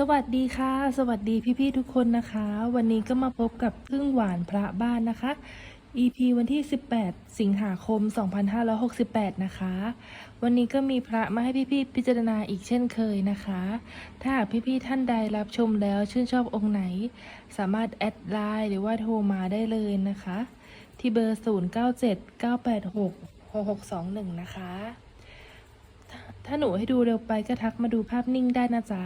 สวัสดีค่ะ สวัสดีพี่ๆทุกคนนะคะ วันนี้ก็มาพบกับพึ่งหวานพระบ้านนะคะ EP วันที่ 18 สิงหาคม 2568 นะคะ วันนี้ก็มีพระมาให้พี่ๆพิจารณาอีกเช่นเคยนะคะ ถ้าหากพี่ๆท่านใดรับชมแล้วชื่นชอบองค์ไหน สามารถแอดไลน์หรือว่าโทรมาได้เลยนะคะ ที่เบอร์ 0979866621 นะคะ ถ้าหนูให้ดูเร็วไปก็ทักมาดูภาพนิ่งได้นะจ๊ะ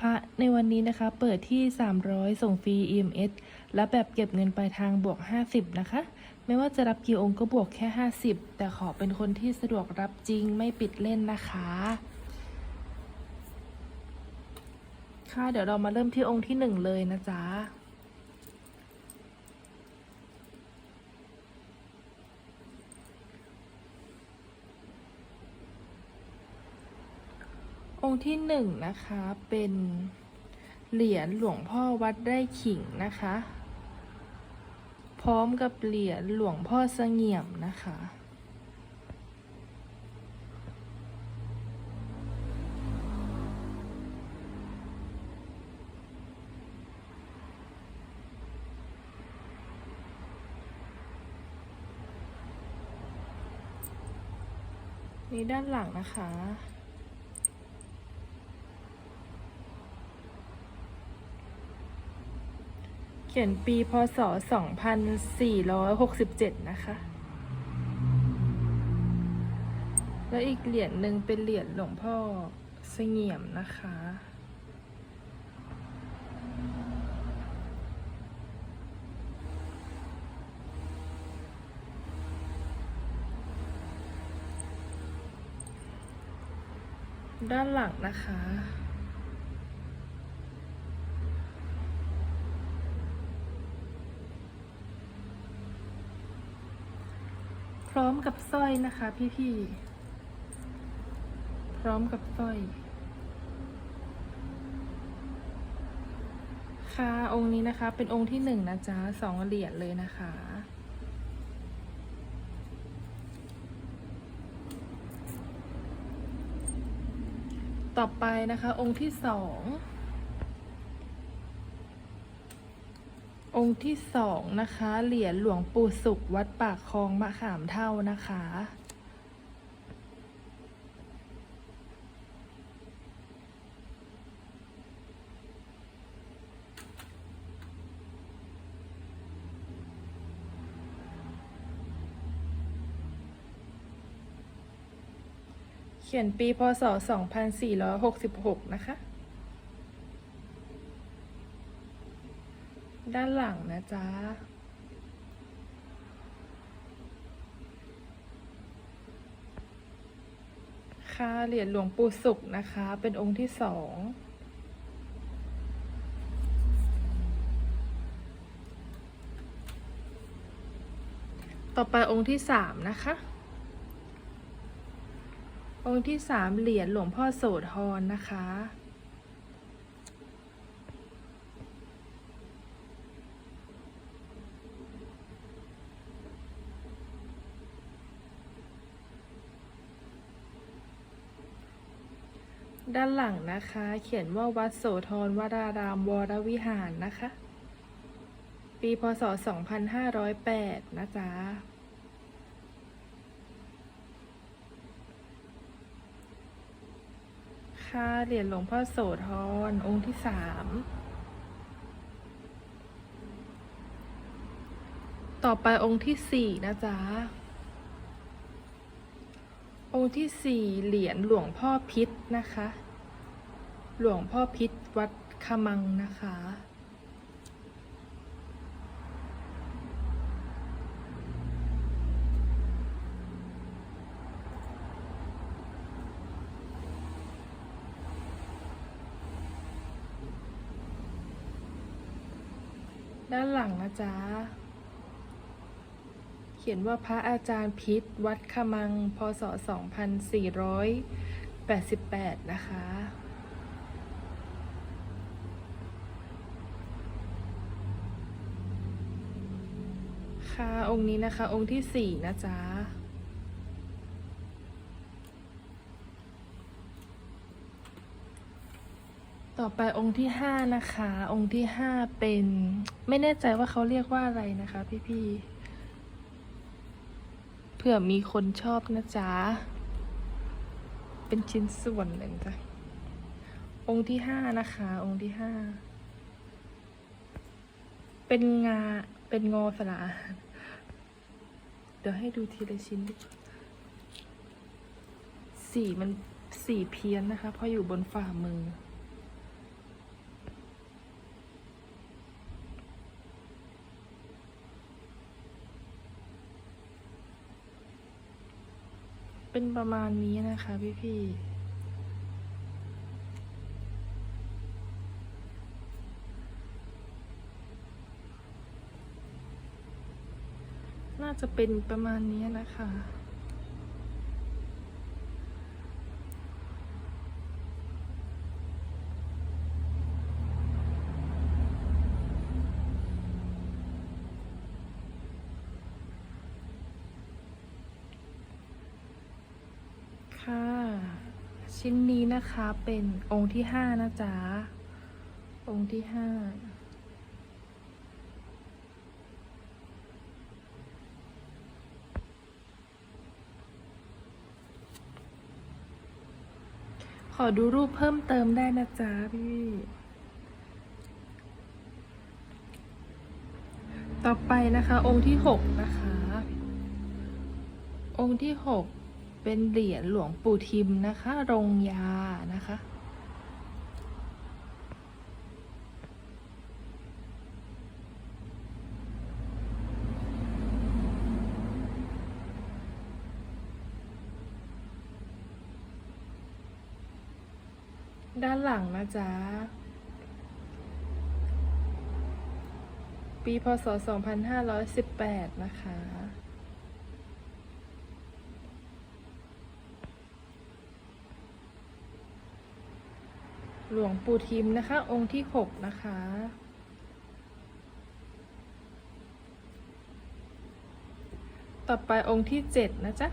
พระในวันนี้นะคะ เปิดที่ 300 ส่งฟรี EMS และแบบเก็บเงินปลายทางบวก 50 นะคะ ไม่ว่าจะรับกี่องค์ก็บวกแค่ 50 แต่ขอเป็นคนที่สะดวกรับจริงไม่ปิดเล่นนะคะ ค่ะเดี๋ยวเรามาเริ่มที่องค์ที่หนึ่งเลยนะจ๊ะ องค์ที่หนึ่งนะคะเป็นเหรียญหลวงพ่อวัดไร่ขิงนะคะ พร้อมกับเหรียญหลวงพ่อเสงี่ยมนะคะ นี่ด้านหลังนะคะ ขียนปีพศ 2467 นะคะ แล้วอีกเหรียญหนึ่งเป็นเหรียญหลวงพ่อเสงี่ยมนะคะ ด้านหลังนะคะ ร้อมกับสร้อยนะคะพี่ๆ พร้อมกับสร้อย ค่ะองค์นี้นะคะ เป็นองค์ที่หนึ่งนะจ๊ะสองเหรียญเลยนะคะ ต่อไปนะคะ องค์ที่สอง องค์ที่สองนะคะ เหรียญหลวงปู่สุขวัดปากคลองมะขามเท่านะคะ เขียนปีพศ 2466 นะคะ ด้านหลังนะจ๊ะ ค่ะเหรียญหลวงปู่สุขนะคะ เป็นองค์ที่สองต่อไปองค์ที่สามนะคะ องค์ที่สามเหรียญหลวงพ่อโสธรนะคะ ด้านหลังนะคะ เขียนว่าวัดโสธรวรารามวรวิหารนะคะ ปีพศ 2508 นะจ๊ะค่ะเหรียญหลวงพ่อโสธรองค์ที่สามต่อไปองค์ที่สี่นะจ๊ะองค์ที่สี่เหรียญหลวงพ่อพิษนะคะ หลวงพ่อพิษวัดขมังนะคะ ด้านหลังนะจ๊ะ เขียนว่าพระอาจารย์พิษวัดขมัง พศ 2488 นะคะ คะ องค์นี้นะคะ องค์ที่สี่นะจ๊ะต่อไปองค์ที่ห้านะคะ องค์ที่ห้าเป็น ไม่แน่ใจว่าเขาเรียกว่าอะไรนะคะ พี่ๆเผื่อมีคนชอบนะจ๊ะ เป็นชิ้นส่วนเลยจ้ะองค์ที่ห้านะคะ องค์ที่ห้าเป็นงาเป็นงอสละอาเดี๋ยวให้ดูทีละชิ้นดีกว่าสีมันสีเพี้ยนนะคะ เพราะอยู่บนฝ่ามือ เป็นประมาณนี้นะคะพี่พี่ น่าจะเป็นประมาณนี้นะคะ ค่ะ ชิ้นนี้นะคะเป็นองค์ที่ห้านะจ๊ะ องค์ที่ห้า ขอดูรูปเพิ่มเติมได้นะจ๊ะพี่ ต่อไปนะคะ องค์ที่หกนะคะ องค์ที่หกเป็นเหรียญหลวงปู่ทิมนะคะ รงยานะคะานหลังนะจ๊ะ ปีพศ 2518 นะคะ หลวงปู่ทิมนะคะ องค์ที่ 6 นะคะต่อไปองค์ที่7นะจ๊ะ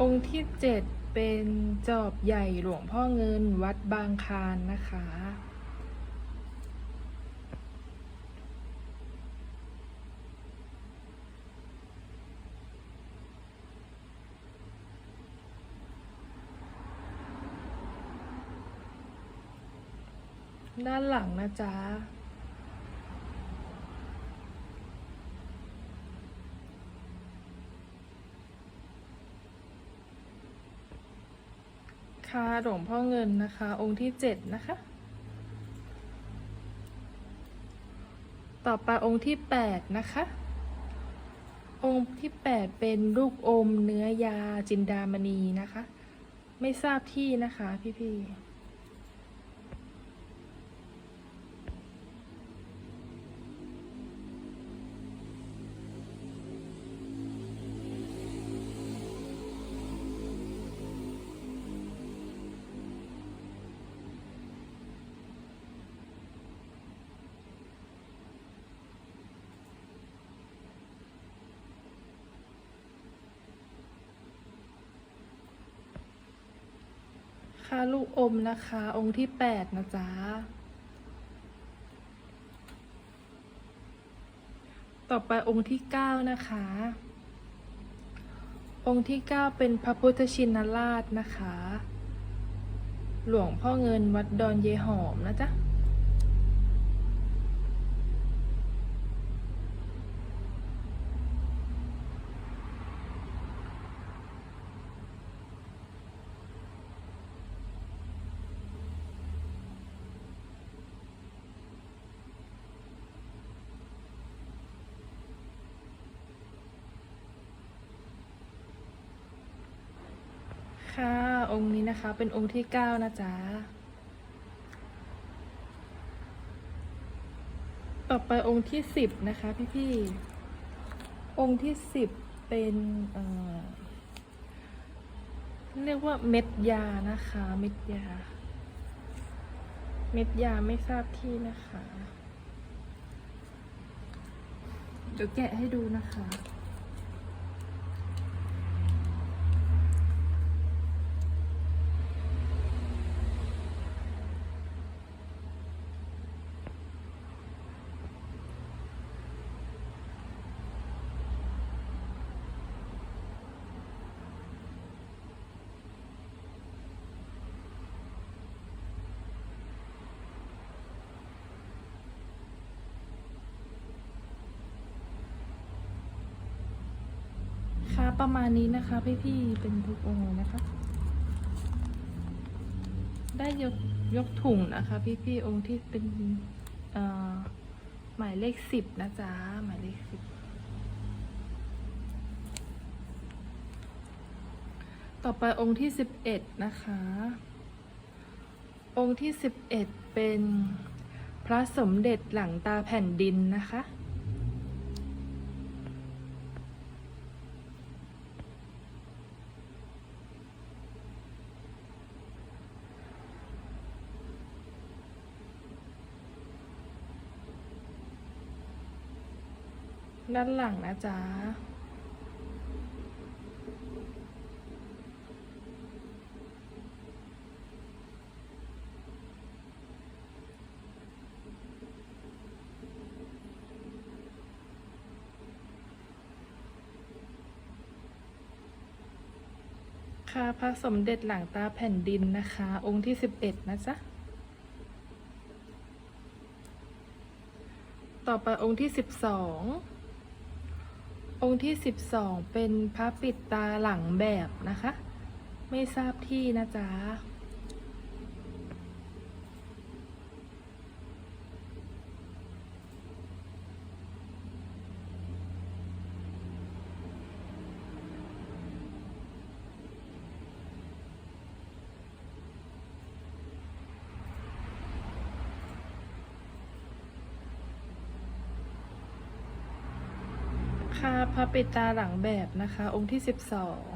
องค์ที่7 เป็นจอบใหญ่หลวงพ่อเงินวัดบางคานนะคะ ด้านหลังนะจ๊ะ คะหลวงพ่อเงินนะคะ องค์ที่เจ็ดนะคะ ต่อไปองค์ที่แปดนะคะ องค์ที่แปดเป็นลูกอมเนื้อยาจินดามณีนะคะ ไม่ทราบที่นะคะพี่ๆ ค่ะลูกอมนะคะ องค์ที่แปดนะจ๊ะ ต่อไปองค์ที่เก้านะคะ องค์ที่เก้าเป็นพระพุทธชินราชนะคะ หลวงพ่อเงินวัดดอนเยหอมนะจ๊ะ องค์นี้นะคะ เป็นองค์ที่เก้านะจ๊ะ ต่อไปองค์ที่สิบนะคะพี่ๆองค์ที่สิบเป็นเอ่อเรียกว่าเม็ดยานะคะ เม็ดยา เม็ดยาไม่ทราบที่นะคะ เดี๋ยวแกะให้ดูนะคะ อ ประมาณนี้นะคะพี่ๆเป็นทุกองค์นะคะ ได้ยกยกถุงนะคะ พี่ๆองค์ที่เป็นหมายเลขสิบนะจ๊ะหมายเลขสิบต่อไปองค์ที่สิบเอ็ดนะคะ องค์ที่สิบเอ็ดเป็นพระสมเด็จหลังตาแผ่นดินนะคะ ด้านหลังนะจ๊ะค่ะพระสมเด็จหลังตาแผ่นดินนะคะ องค์ที่สิบเอ็ดนะจ๊ะ ต่อไปองค์ที่สิบสอง องค์ที่สิบสองเป็นพระปิดตาหลังแบบนะคะ ไม่ทราบที่นะจ๊ะ ค่ะพระปิดตาหลังแบบนะคะ องค์ที่สิบสอง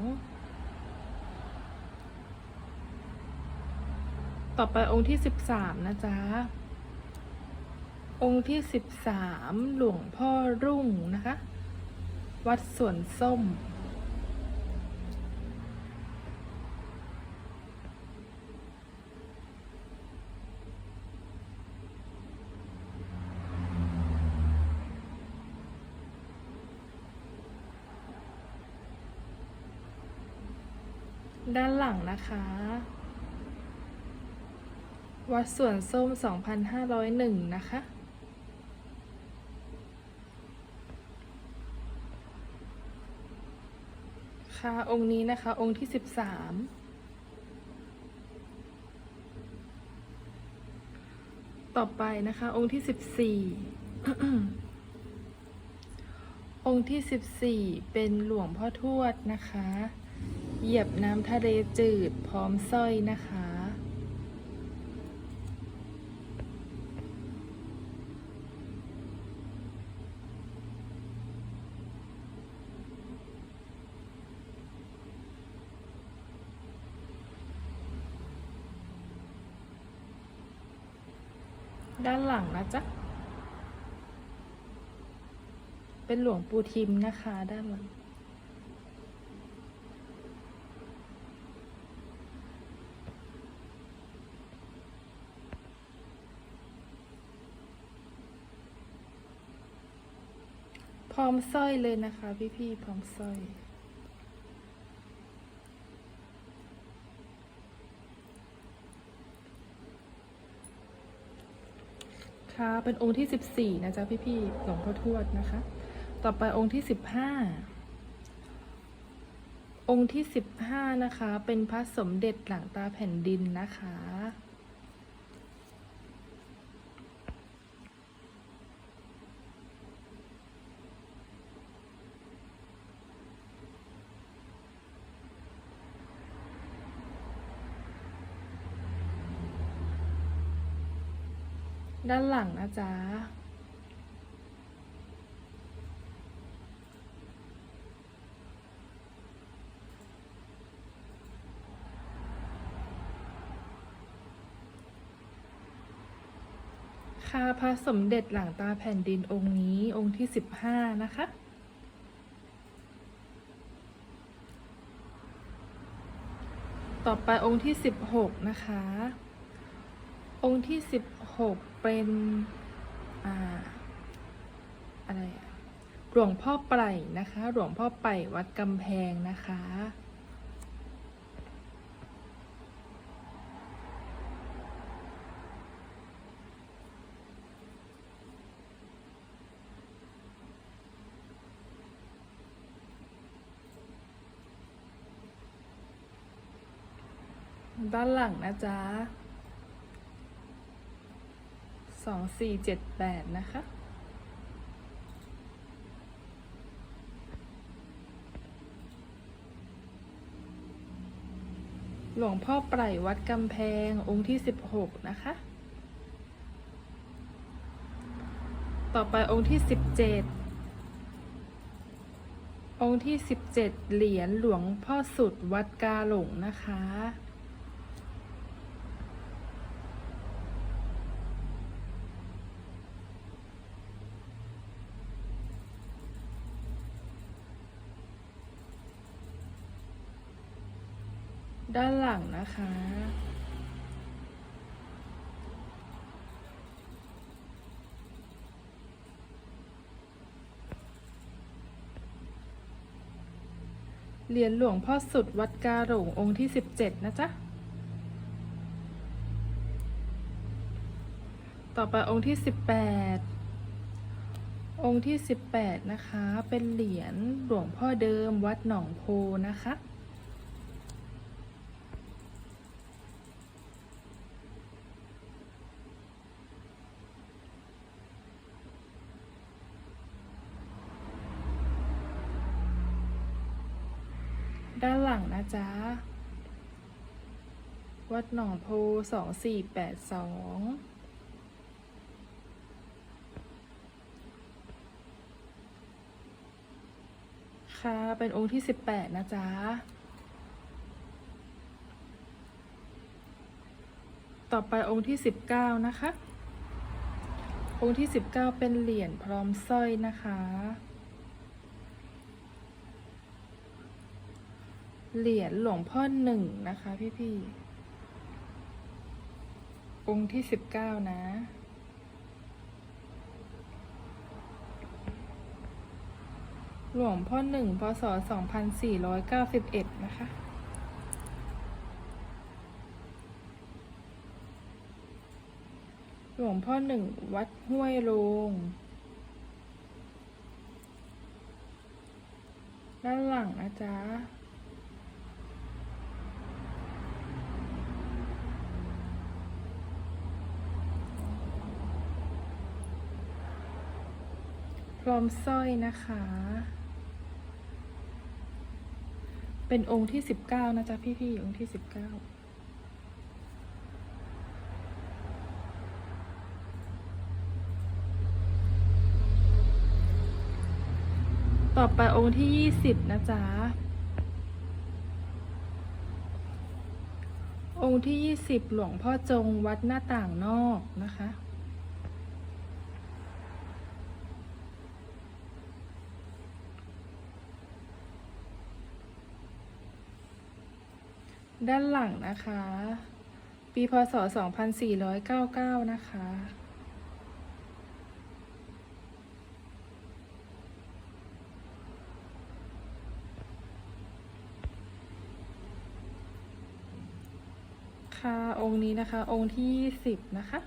ต่อไปองค์ที่สิบสามนะจ๊ะ องค์ที่สิบสามหลวงพ่อรุ่งนะคะ วัดสวนส้ม ด้านหลังนะคะ วัดสวนส้ม 2,501 นะคะ ค่ะ องค์นี้นะคะ องค์ที่ 13 ต่อไปนะคะ องค์ที่ 14องค์ที่ 14 เป็นหลวงพ่อทวดนะคะ เหยียบน้ำทะเลจืดพร้อมสร้อยนะคะ ด้านหลังนะจ๊ะ เป็นหลวงปู่ทิมนะคะด้านหลัง ร้อมสร้อยเลยนะคะ พี่ๆพร้อมสร้อย ค่ะเป็นองค์ที่สิบสี่นะจ๊ะพี่ๆหลวงพ่อทวดนะคะ ต่อไปองค์ที่สิบห้าองค์ที่สิบห้านะคะ เป็นพระสมเด็จหลังตาแผ่นดินนะคะ ด้านหลังนะจ๊ะค่ะพระสมเด็จหลังตาแผ่นดินองค์นี้องค์ที่สิบห้านะคะ ต่อไปองค์ที่สิบหกนะคะ องค์ที่สิบหก เป็นอะไรหลวงพ่อไปนะคะ หลวงพ่อไปวัดกำแพงนะคะด้านหลังนะจ๊ะ สองสี่เจ็ดแปดนะคะ หลวงพ่อไพรวัดกำแพงองค์ที่สิบหกนะคะ ต่อไปองค์ที่สิบเจ็ดองค์ที่สิบเจ็ดเหรียญหลวงพ่อสุดวัดกาหลงนะคะ ด้านหลังนะคะ เหรียญหลวงพ่อสุดวัดกาหลงองค์ที่สิบเจ็ดนะจ๊ะ ต่อไปองค์ที่สิบแปดองค์ที่สิบแปดนะคะ เป็นเหรียญหลวงพ่อเดิมวัดหนองโพนะคะ ด้านหลังนะ จ๊ะ วัดหนองโพสองสี่แปดสองค่ะ เป็นองค์ที่สิบแปดนะจ๊ะ ต่อไปองค์ที่สิบเก้านะคะ องค์ที่สิบเก้าเป็นเหรียญพร้อมสร้อยนะคะ เหรียญหลวงพ่อหนึ่งนะคะพี่พี่องค์ที่สิบเก้านะ หลวงพ่อหนึ่งพศสองพันสี่ร้อยเก้าสิบเอ็ดนะคะหลวงพ่อหนึ่งวัดห้วยโรงด้านหลังนะจ๊ะ ร้อมสร้อยนะคะ เป็นองค์ที่สิบเก้านะจ๊ะพี่ๆองค์ที่สิบเก้าต่อไปองค์ที่ยี่สิบนะจ๊ะองค์ที่ยี่สิบหลวงพ่อจงวัดหน้าต่างนอกนะคะ ด้านหลังนะคะ ปีพศ 2499 นะคะ ค่ะ องค์นี้นะคะ องค์ที่20นะคะ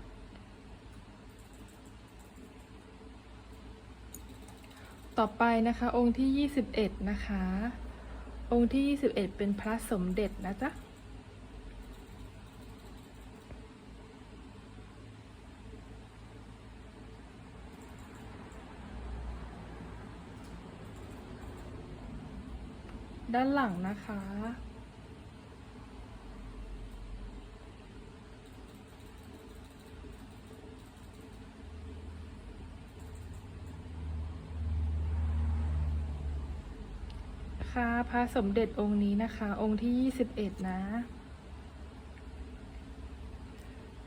ต่อไปนะคะองค์ที่ 21 นะคะ องค์ที่ 21 เป็นพระสมเด็จนะจ๊ะ ด้านหลังนะคะ ค่ะพระสมเด็จองค์นี้นะคะ องค์ที่ 21 นะ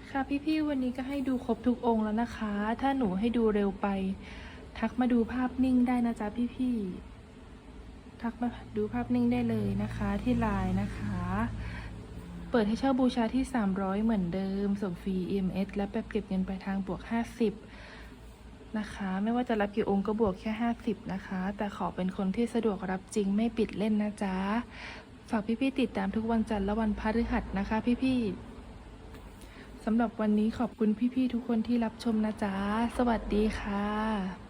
ค่ะพี่ๆวันนี้ก็ให้ดูครบทุกองค์แล้วนะคะ ถ้าหนูให้ดูเร็วไป ทักมาดูภาพนิ่งได้นะจ๊ะพี่ๆ ทักมาดูภาพนิ่งได้เลยนะคะที่ไลน์นะคะ เปิดให้เช่าบูชาที่ 300 เหมือนเดิม ส่งฟรี EMS และแบบเก็บเงินปลายทางบวก 50 นะคะ ไม่ว่าจะรับกี่องค์ก็บวกแค่ 50 นะคะ แต่ขอเป็นคนที่สะดวกรับจริงไม่ปิดเล่นนะจ๊ะ ฝากพี่ๆติดตามทุกวันจันทร์และวันพฤหัสนะคะ พี่ๆสำหรับวันนี้ขอบคุณพี่ๆทุกคนที่รับชมนะจ๊ะ สวัสดีค่ะ